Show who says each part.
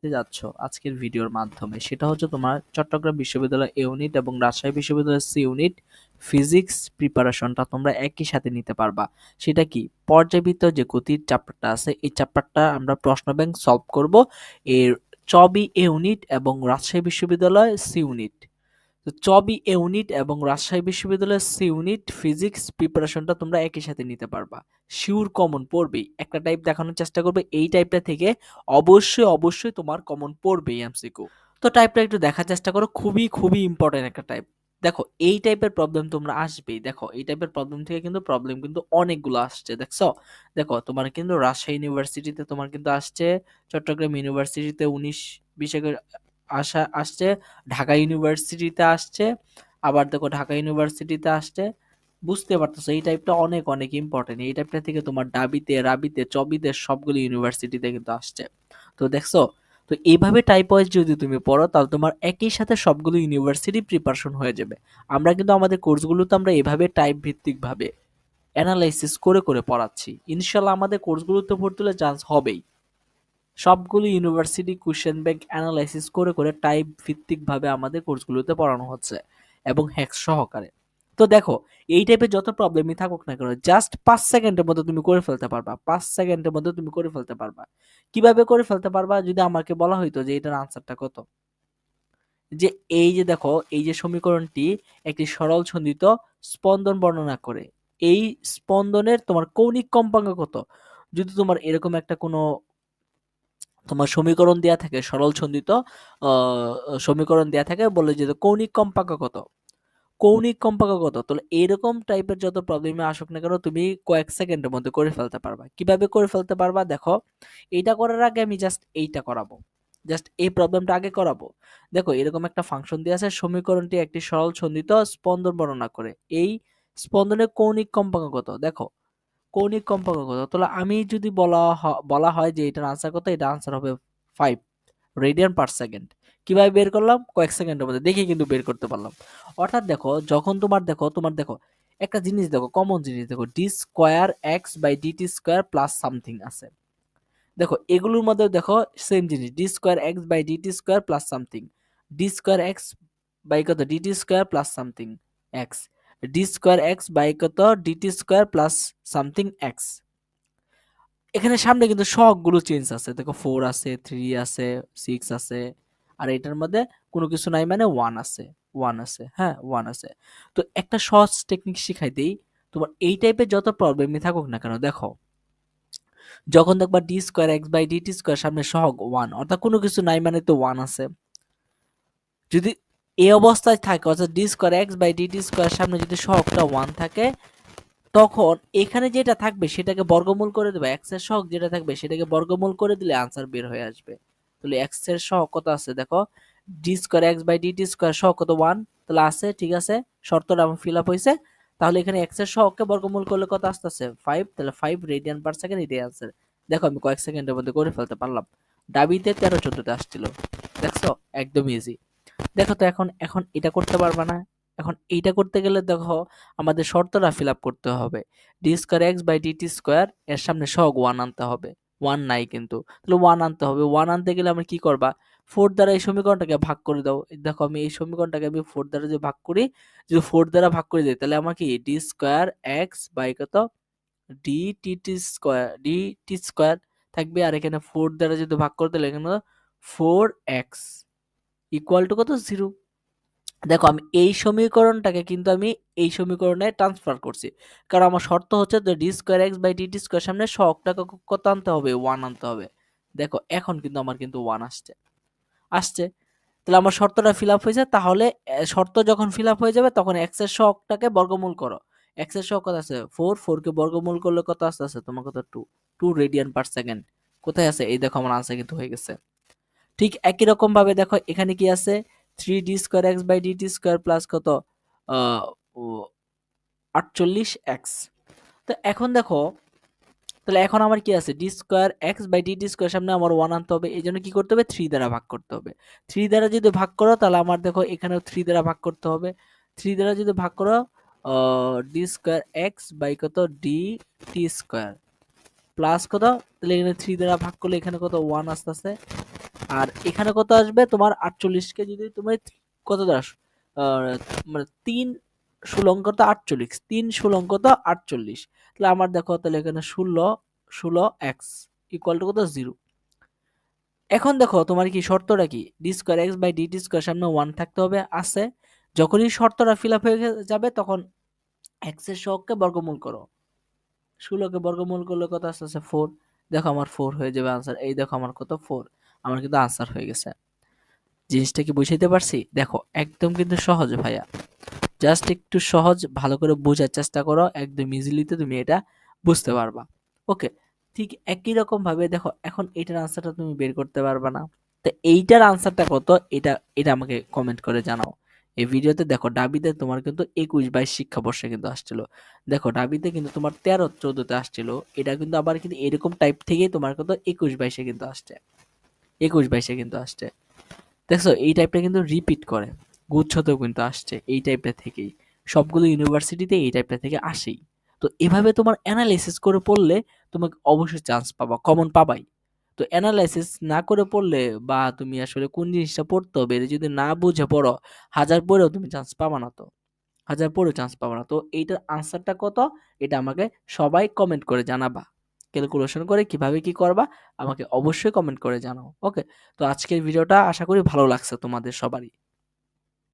Speaker 1: পেতে যাচ্ছ আজকের ভিডিওর মাধ্যমে, সেটা হচ্ছে তোমার চট্টগ্রাম বিশ্ববিদ্যালয় এ ইউনিট এবং রাজশাহী বিশ্ববিদ্যালয় সি ইউনিট ফিজিক্স প্রিপারেশনটা তোমরা একই সাথে নিতে পারবা। সেটা কি? পর্যাবৃত্ত যে গতির চ্যাপ্টারটা আছে, এই চ্যাপ্টারটা আমরা প্রশ্ন ব্যাংক সলভ করব। এর চবি এ ইউনিট এবং রাজশাহী বিশ্ববিদ্যালয় সি ইউনিট চবি ইউনিট এবং রাজশাহী বিশ্ববিদ্যালয়ের সি ইউনিট ফিজিক্স প্রিপারেশনটা তোমরা একই সাথে নিতে পারবা। শিওর কমন পড়বেই। একটা টাইপ দেখানোর চেষ্টা করবে, এই টাইপটা থেকে অবশ্যই অবশ্যই তোমার কমন পড়বেই এমসিকিউ তো টাইপটা একটু দেখার চেষ্টা করো, খুবই খুবই ইম্পর্টেন্ট একটা টাইপ। দেখো, এই টাইপের প্রবলেম তোমরা আসবেই। দেখো, এই টাইপের প্রবলেম থেকে কিন্তু প্রবলেম কিন্তু অনেকগুলো আসছে, দেখছ? দেখো, তোমার কিন্তু রাজশাহী ইউনিভার্সিটিতে তোমার কিন্তু আসছে, চট্টগ্রাম ইউনিভার্সিটিতে উনিশ বিশের আসা, আসছে, ঢাকা ইউনিভার্সিটিতে আসছে, আবার দেখো ঢাকা ইউনিভার্সিটিতে আসছে। বুঝতে পারতেছো, এই টাইপটা অনেক অনেক ইম্পর্টেন্ট এই টাইপটা থেকে তোমার ডাবিতে, রাবিতে, চবিতে সবগুলো ইউনিভার্সিটিতে কিন্তু আসছে। তো দেখছ, তো এইভাবে টাইপ ওয়াইজ যদি তুমি পড়ো, তাহলে তোমার একই সাথে সবগুলো ইউনিভার্সিটি প্রিপারেশন হয়ে যাবে। আমরা কিন্তু আমাদের কোর্সগুলোতে আমরা এভাবে টাইপ ভিত্তিকভাবে অ্যানালাইসিস করে করে পড়াচ্ছি। ইনশাল্লাহ আমাদের কোর্সগুলোতে ভর্তি হলে চান্স হবেই। সবগুলো ইউনিভার্সিটি কোশ্চেন ব্যাংক অ্যানালাইসিস করে করে টাইপ ভিত্তিকভাবে আমাদের কোর্সগুলোতে পড়ানো হচ্ছে এবং হ্যাক্স সহকারে। তো দেখো, এই টাইপের যত প্রবলেমই থাকুক না কেন জাস্ট পাঁচ সেকেন্ডের মধ্যে তুমি করে ফেলতে পারবা, পাঁচ সেকেন্ডের মধ্যে তুমি করে ফেলতে পারবা। কীভাবে করে ফেলতে পারবা, যদি আমাকে বলা হইতো যে এটার আনসারটা কত? যে এই যে দেখো, এই যে সমীকরণটি একটি সরল ছন্দিত স্পন্দন বর্ণনা করে, এই স্পন্দনের তোমার কৌণিক কম্পাঙ্ক কত? যদি তোমার এরকম একটা কোনো তোমার সমীকরণ দেয়া থাকে, সরল ছন্দিত সমীকরণ দেয়া থাকে, বলে যে কৌণিক কম্পাঙ্ক কত? কৌণিক কম্পাঙ্ক কত? তাহলে এরকম টাইপের যত প্রবলেমে আসুক না কেন, তুমি কয়েক সেকেন্ডের মধ্যে করে ফেলতে পারবা। কীভাবে করে ফেলতে পারবা? দেখো, এইটা করার আগে আমি জাস্ট এইটা করাবো। জাস্ট এই প্রবলেমটা আগে করাবো। দেখো, এরকম একটা ফাংশন দিয়ে আছে, সমীকরণটি একটি সরল ছন্দিত স্পন্দন বর্ণনা করে। এই স্পন্দনের কৌণিক কম্পাঙ্ক কত? দেখো কৌণিক কম্পাঙ্ক কত তাহলে আমি যদি বলা বলা হয় যে এটার আনসার কত এটা আনসার হবে ফাইভ রেডিয়ান পার সেকেন্ড কীভাবে বের করলাম? কয়েক সেকেন্ডের মধ্যে। দেখে কিন্তু বের করতে পারলাম। অর্থাৎ দেখো, যখন তোমার দেখো তোমার দেখো, একটা জিনিস দেখো কমন জিনিস দেখো D square X by D T square plus something আছে। দেখো, এগুলোর মধ্যে দেখো সেম জিনিস D square X by D T square plus something D square X by কত D T square plus something X D square X by কত? D T square plus something X এখানে সামনে কিন্তু সবগুলো চেঞ্জ আছে। দেখো four আছে three আছে সিক্স আছে। আর এটার মধ্যে কোনো কিছু নাই মানে ওয়ান আছে। ওয়ান আছে হ্যাঁ ওয়ান আছে। তো একটা সহজ টেকনিক শিখাই দিই। তোমার এই টাইপের যত প্রবলেমই থাকুক না কেন, দেখো। যখন দেখবা D square X by D T square সামনে সহগ ওয়ান অর্থাৎ কোনো কিছু নাই মানে তো ওয়ান আছে। যদি এই অবস্থায় থাকে, অর্থাৎ D square X by D T square সামনে যদি সহগটা ওয়ান থাকে, তখন এখানে যেটা থাকবে সেটাকে বর্গমূল করে দেবে। এক্সের সহগ যেটা থাকবে সেটাকে বর্গমূল করে দিলে আনসার বের হয়ে আসবে। তাহলে এক্সের সহগ কত আছে? দেখো D square X by D T square সহগ কত? ওয়ান তাহলে আছে, ঠিক আছে, শর্তটা আমার ফিল আপ হয়েছে তাহলে এখানে এক্সের সহগকে বর্গমূল করলে কত আসতেছে? ফাইভ তাহলে ফাইভ রেডিয়ান পার সেকেন্ড এটাই আনসার দেখো, আমি কয়েক সেকেন্ডের মধ্যে করে ফেলতে পারলাম। ডাবিতে তেরো চোদ্দতে আসছিল। দেখছ? একদম ইজি দেখো তো এখন এখন এটা করতে পারবা না। এখন এইটা করতে গেলে দেখো আমাদের শর্তটা ফিল আপ করতে হবে। D square X by D T square এর সামনে সহগ ওয়ান আনতে হবে। ওয়ান নাই কিন্তু। তাহলে ওয়ান আনতে হবে। ওয়ান আনতে গেলে আমরা কি করবা? ফোর দ্বারা এই সমীকরণটাকে ভাগ করে দাও। দেখো আমি এই সমীকরণটাকে আমি ফোর দ্বারা যদি ভাগ করি, যদি ফোর দ্বারা ভাগ করে দিই, তাহলে আমার কি? ডি স্কোয়ার এক্স বাই কত? D T T square D T square থাকবে। আর এখানে ফোর দ্বারা যদি ভাগ করে দিলে এখানে ফোর এক্স ইকুয়াল টু কত? জিরো দেখো, আমি এই সমীকরণটাকে কিন্তু আমি এই সমীকরণে ট্রান্সফার করছি। কারণ আমার শর্ত হচ্ছে যে D square X by D T square সামনে শখটাকে কত আনতে হবে? ওয়ান আনতে হবে। দেখো, এখন কিন্তু আমার কিন্তু ওয়ান আসছে। আসছে। তাহলে আমার শর্তটা ফিল আপ হয়েছে। তাহলে শর্ত যখন ফিল আপ হয়ে যাবে, তখন এক্সের শখটাকে বর্গমূল করো। এক্সের শখ কত আছে? ফোর ফোরকে বর্গমূল করলে কত আসতে আছে তোমার কত? Two two radian per second কোথায় আছে? এই দেখো, আমার আনসার কিন্তু হয়ে গেছে। ঠিক একই রকম ভাবে দেখো, এখানে কি আছে? Three D square X by D T square plus কত? আটচল্লিশ এক্স তো এখন দেখো, তাহলে এখন আমার কি আছে? D square X by D T square সামনে আমার ওয়ান আনতে হবে, এই জন্য কি করতে হবে? থ্রি দ্বারা ভাগ করতে হবে। থ্রি দ্বারা যদি ভাগ করো, তাহলে আমার দেখো, এখানেও থ্রি দ্বারা ভাগ করতে হবে। থ্রি দ্বারা যদি ভাগ করো ডি স্কোয়ার এক্স বাই কত? ডি টি স্কোয়ার প্লাস কত? তাহলে এখানে থ্রি দ্বারা ভাগ করলে এখানে কত? ওয়ান আসতে আসতে আর এখানে কত আসবে? তোমার আটচল্লিশকে যদি তুমি কত দাস মানে তিন ষোলঙ্ক তো আটচল্লিশ, তিন ষোলঙ্ক তো আটচল্লিশ। তাহলে আমার দেখো তাহলে এখানে ষোলো ষোলো এক্স ইকুয়াল টু কত? জিরো এখন দেখো তোমার কি শর্তটা কি? D square X by D square সামনে ওয়ান থাকতে হবে, আছে। যখনই শর্তটা ফিল আপ হয়ে যাবে তখন এক্সের সহগকে বর্গমূল করো। ষোলোকে বর্গমূল করলে কত আসতে আছে ফোর দেখো আমার ফোর হয়ে যাবে আনসার এই দেখো আমার কত? ফোর আমার কিন্তু আনসার হয়ে গেছে। জিনিসটা কি বুঝাইতে পারছি? দেখো, একদম কিন্তু সহজ ভাইয়া। জাস্ট একটু সহজ, ভালো করে বোঝার চেষ্টা করো, একদম ইজিলিতে তুমি এটা বুঝতে পারবা। ওকে ঠিক একই রকম ভাবে দেখো, এখন এটার আনসারটা তুমি বের করতে পারবা না। তো এইটার আনসারটা কত? এটা এটা আমাকে কমেন্ট করে জানাও। এই ভিডিওতে দেখো, ডাবিতে তোমার কিন্তু একুশ বাইশ শিক্ষাবর্ষে কিন্তু আসছিল। দেখো, ডাবিতে কিন্তু তোমার তেরো, চোদ্দতে আসছিল। এটা কিন্তু আবার কিন্তু এরকম টাইপ থেকেই তোমার কিন্তু একুশ বাইশে কিন্তু আসছে। একুশ বাইশে কিন্তু আসছে। দেখছ, এই টাইপটা কিন্তু রিপিট করে। গুচ্ছতেও কিন্তু আসছে এই টাইপটা থেকেই। সবগুলো ইউনিভার্সিটিতে এই টাইপটা থেকে আসেই। তো এভাবে তোমার অ্যানালাইসিস করে পড়লে তোমাকে অবশ্যই চান্স পাবা কমন পাবাই। তো অ্যানালাইসিস না করে পড়লে বা তুমি আসলে কোন জিনিসটা পড়তে হবে যদি না বুঝে পড়ো, হাজার পড়েও তুমি চান্স পাবা না তো। হাজার পড়েও চান্স পাবা না। তো এইটার আনসারটা কত? এটা আমাকে সবাই কমেন্ট করে জানাবা। ক্যালকুলেশন করে কীভাবে কি করবা, আমাকে অবশ্যই কমেন্ট করে জানাও ওকে তো আজকের ভিডিওটা আশা করি ভালো লাগছে তোমাদের সবারই।